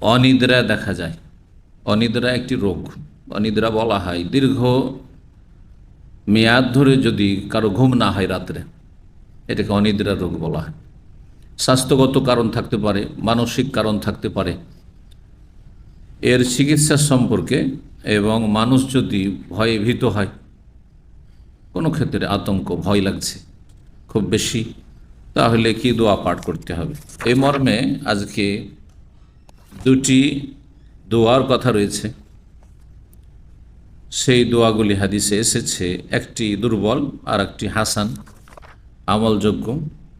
অনিদ্রা দেখা যায়। অনিদ্রা একটি রোগ। অনিদ্রা বলা হয়। দীর্ঘ মেয়াদ ধরে যদি কারও ঘুম না হয় রাত্রে, এটাকে অনিদ্রা রোগ বলা হয়। স্বাস্থ্যগত কারণ থাকতে পারে, মানসিক কারণ থাকতে পারে। এর চিকিৎসা সম্পর্কে এবং মানুষ যদি ভয়ে ভীত হয়, কোনো ক্ষেত্রে আতঙ্ক, ভয় লাগছে খুব বেশি, তাহলে কি দোয়া পাঠ করতে হবে? এই মর্মে আজকে দুটি দোয়ার কথা রয়েছে। সেই দোয়াগুলি হাদিসে এসেছে, একটি দুর্বল আর একটি হাসান, আমলযোগ্য।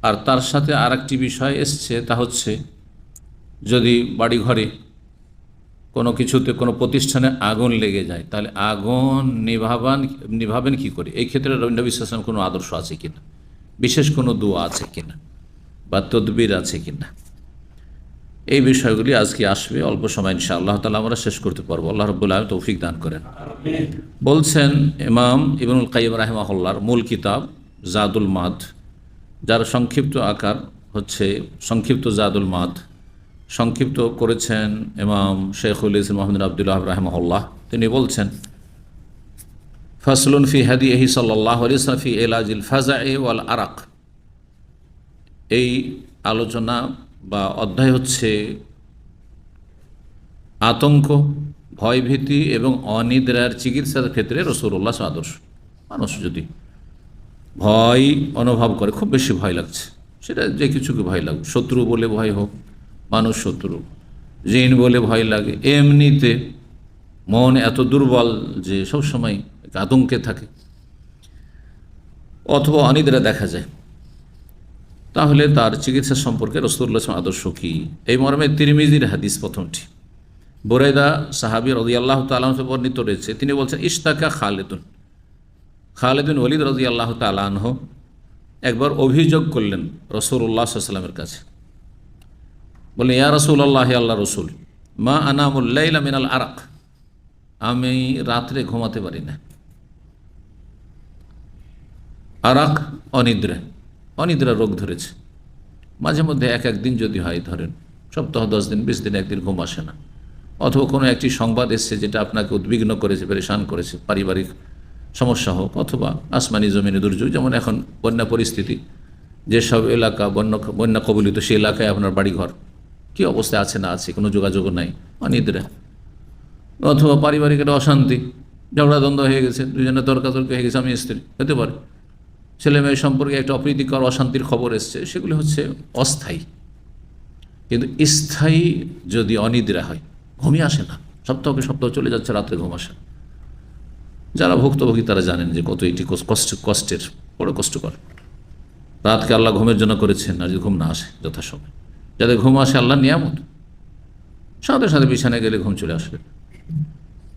আর তার সাথে আর একটি বিষয় এসছে, তা হচ্ছে যদি বাড়ি ঘরে কোনো কিছুতে, কোনো প্রতিষ্ঠানে আগুন লেগে যায়, তাহলে আগুন নিভাবান, নিভাবেন কি করে? এই ক্ষেত্রে রবীন্দ্র বিশ্বাসের কোনো আদর্শ আছে কিনা? বিশেষ কোনো দোয়া আছে কিনা? বা তদবির আছে কিনা? এই বিষয়গুলি আজকে আসবে, অল্প সময় ইনশা আল্লাহ তালা আমরা শেষ করতে পারব। আল্লাহ রব্বুল আলম তৌফিক দান করেন। বলছেন ইমাম ইবনুল কাইম রাহেমাহুল্লার মূল কিতাব জাদুল মাদ, যার সংক্ষিপ্ত আকার হচ্ছে সংক্ষিপ্ত জাদুল মাদ। সংক্ষিপ্ত করেছেন ইমাম শেখুল ইসলাম মোহাম্মদ আবদুল্লাহ রাহমহল্লাহ। তিনি বলছেন, ফসলুন ফি হাদি এহি সাল্লাহ ফি এলাজিল ফাজা এ ওয়াল আরাক। এই আলোচনা বা অধ্যায় হচ্ছে আতঙ্ক, ভয়ভীতি এবং অনিদ্রার চিকিৎসার ক্ষেত্রে রসুল্লাহ আদর্শ। মানুষ যদি ভয় অনুভব করে, খুব বেশি ভয় লাগছে। সেটা যে কিছুকে ভয় লাগবে শত্রু বলে ভয় হোক, মানুষ শত্রু। জিন বলে ভয় লাগে। এমনিতে মন এত দুর্বল যে সবসময় আতঙ্কে থাকে। অথবা অনিদ্রা দেখা যায়। তাহলে তার চিকিৎসা সম্পর্কে রসুল্লাহ আদর্শ কী? এই মর্মে তিরমিজির হাদিস প্রথমটি। বোরেদা সাহাবি রদি আল্লাহ তালাহ বর্ণিত রয়েছে, তিনি বলছেন ইস্তাকা খালেদুন। খালেদুন ওলিদ রদি আল্লাহ তালাহ একবার অভিযোগ করলেন রসুল্লাহ সাল্লামের কাছে। বলে ইয়া রসুল আল্লাহ আল্লাহ রসুল, মা আনামুল্লাইলা মিনাল আরাক? আমি রাত্রে ঘুমাতে পারি না। আরাক অনিদ্রা। অনিদ্রা রোগ ধরেছে। মাঝে মধ্যে এক একদিন যদি হয় ধরেন, সপ্তাহ দশ দিন, বিশ দিন, একদিন ঘুম আসে না। অথবা কোনো একটি সংবাদ এসছে যেটা আপনাকে উদ্বিগ্ন করেছে, পরেশান করেছে, পারিবারিক সমস্যা হোক অথবা আসমানি জমিনে দুর্যোগ, যেমন এখন বন্যা পরিস্থিতি, যেসব এলাকা বন্য, বন্যা কবলিত সেই এলাকায় আপনার বাড়িঘর, কী অবস্থায় আছে না আছে, কোনো যোগাযোগ নাই, অনিদ্রা। অথবা পারিবারিক একটা অশান্তি ঝগড়াদ্বন্দ্ব হয়ে গেছে দুজনে তর্কাতর্কি হয়ে গেছে আমি স্ত্রী, হতে পারে। ছেলে মেয়ে সম্পর্কে একটা অপ্রীতিকর, অশান্তির খবর এসছে, সেগুলি হচ্ছে অস্থায়ী। কিন্তু স্থায়ী যদি অনিদ্রা হয় ঘুমিয়ে আসে না। সপ্তাহকে সপ্তাহ চলে যাচ্ছে, রাত্রে ঘুম আসে যারা ভুক্তভোগী, তারা জানেন যে কত এটি কষ্ট কষ্টের, বড় কষ্টকর। রাতকে আল্লাহ ঘুমের জন্য করেছেন, আর যদি ঘুম না আসে, যথাসময়। যাদের ঘুম আসে আল্লাহ নিয়ামত। সাথে সাথে বিছানায় গেলে ঘুম চলে আসবে।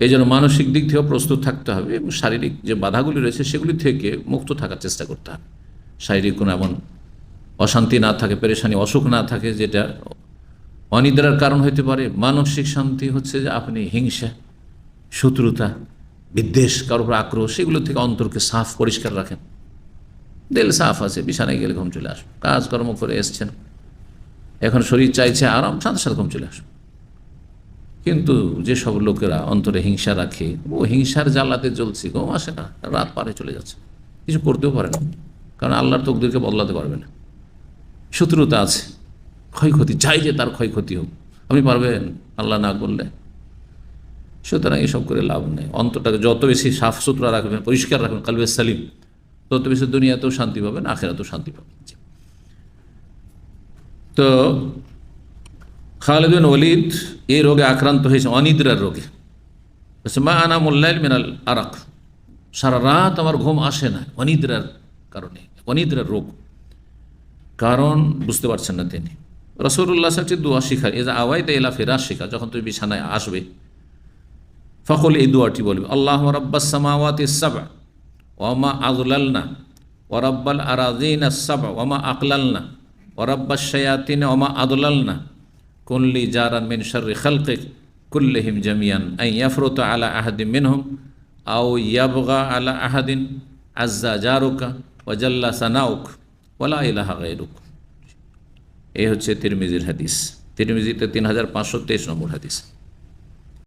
এই জন্য মানসিক দিক থেকেও প্রস্তুত থাকতে হবে এবং শারীরিক যে বাধাগুলি রয়েছে সেগুলি থেকে মুক্ত থাকার চেষ্টা করতে হবে। শারীরিক কোনো এমন অশান্তি না থাকে, পেরেশানি, অসুখ না থাকে, যেটা অনিদ্রার কারণ হতে পারে। মানসিক শান্তি হচ্ছে যে আপনি হিংসা, শত্রুতা, বিদ্বেষ, কারোর উপর আক্রোশ, সেগুলো থেকে অন্তরকে সাফ, পরিষ্কার রাখেন। দিল সাফ আছে, বিছানায় গেলে ঘুম চলে আসবে, কাজকর্ম করে এসছেন, এখন শরীর চাইছে আরাম, সাথে সাথে ঘুম চলে আসবে। কিন্তু যেসব লোকেরা অন্তরে হিংসা রাখে, ও হিংসার জ্বালাতে জ্বলছে ঘুম আসে না, রাত পারে চলে যাচ্ছে। কিছু করতেও পারে না, কারণ আল্লাহর তকদিরকে বদলাতে পারবে না। শত্রুতা আছে, ক্ষয়ক্ষতি চাই যে তার ক্ষয়ক্ষতি হোক, আপনি পারবেন, আল্লাহ না করলে সুতরাং এসব করে লাভ নেই। অন্তরটাকে যত বেশি সাফ সুতরা রাখবেন, পরিষ্কার রাখবেন, কালবে সালিম, তত বেশি দুনিয়াতেও শান্তি পাবেন, আখেরাতেও শান্তি পাবেন। তো খালেদিন ওলিদ এই রোগে আক্রান্ত হয়েছে, অনিদ্রার রোগে। মা আনা মোল্লাইল মিনাল আরাক। সারা রাত আমার ঘুম আসে না অনিদ্রার কারণে, অনিদ্রার রোগ। কারণ বুঝতে পারছেন না তিনি। রসুল্লাহ সাহেব দোয়া শিখার এ যে আওয়াই এলা ফেরা শেখা যখন তুমি বিছানায় আসবে ফখল এই দোয়াটি বলবে, আল্লাহ রব্বাস সামাওয়াত ইসাবা ওমা আগুলালনা ওরব্বাল আরাদিন সাবা ওমা আকলালনা ওরব্বাস শয়াতিন ওমা আদুলালনা কুল্লি জারান মিন শর্রি খালকে কুল্লিহিম জামিয়ান আই ইয়াফরত আলা আহাদিন মিনহুম আও ইয়াবগা আলা আহাদিন আজ্জা জারুকা ওয়াজাল্লা সানাউক ওলা ইলাহা গায়রুক। এই হচ্ছে তিরমিজির হাদিস। তিরমিজিতে তিন হাজার পাঁচশো তেইশ নম্বর হাদিস।